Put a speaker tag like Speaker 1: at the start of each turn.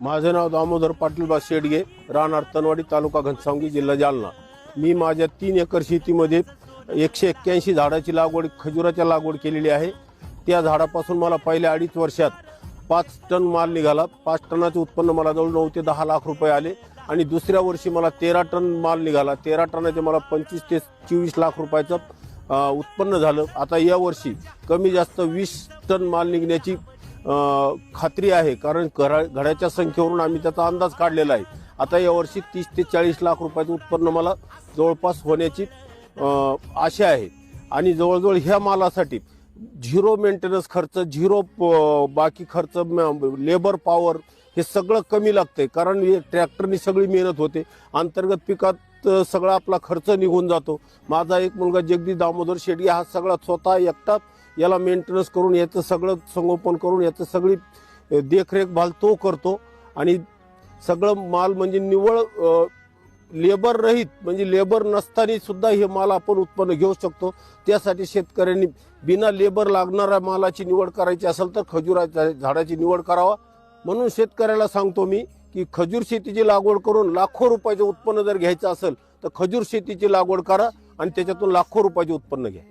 Speaker 1: माझं नाव दामोदर पाटीलबा शेडगे राहणार तनवाडी तालुका घनसावंगी जिल्हा जालना. मी माझ्या तीन एकर शेतीमध्ये एकशे एक्क्याऐंशी झाडाची लागवड खजुराच्या लागवड केलेली आहे. त्या झाडापासून मला पहिल्या अडीच वर्षात पाच टन माल निघाला. पाच टनाचे उत्पन्न मला जवळ नऊ ते दहा लाख रुपये आले आणि दुसऱ्या वर्षी मला तेरा टन माल निघाला. तेरा टनाचे मला पंचवीस ते चोवीस लाख रुपयाचं उत्पन्न झालं. आता या वर्षी कमी जास्त वीस टन माल निघण्याची खात्री आहे. कारण घरा घड्याच्या संख्येवरून आम्ही त्याचा अंदाज काढलेला आहे. आता यावर्षी तीस ते चाळीस लाख रुपयाचं उत्पन्न मला जवळपास होण्याची आशा आहे. आणि जवळजवळ ह्या मालासाठी झिरो मेंटेनन्स खर्च झिरो प- बाकी खर्च लेबर पॉवर हे सगळं कमी लागतंय. कारण हे ट्रॅक्टरनी सगळी मेहनत होते. अंतर्गत पिकात सगळा आपला खर्च निघून जातो. माझा एक मुलगा जगदीश दामोदर शेट्टी हा सगळा स्वतः एकटा याला मेंटेनन्स करून याचं सगळं संगोपन करून याचं सगळी देखरेख भाल तो करतो. आणि सगळं माल म्हणजे निवळ लेबर रहित म्हणजे लेबर नसताना सुद्धा हे माल आपण उत्पन्न घेऊ शकतो. त्यासाठी शेतकऱ्यांनी बिना लेबर लागणाऱ्या मालाची निवड करायची असेल तर खजुराच्या झाडाची निवड करावा. म्हणून शेतकऱ्याला सांगतो मी की खजूर शेतीची लागवड करून लाखो रुपयाचे उत्पन्न जर घ्यायचं असेल तर खजूर शेतीची लागवड करा आणि त्याच्यातून लाखो रुपयाचे उत्पन्न घ्या.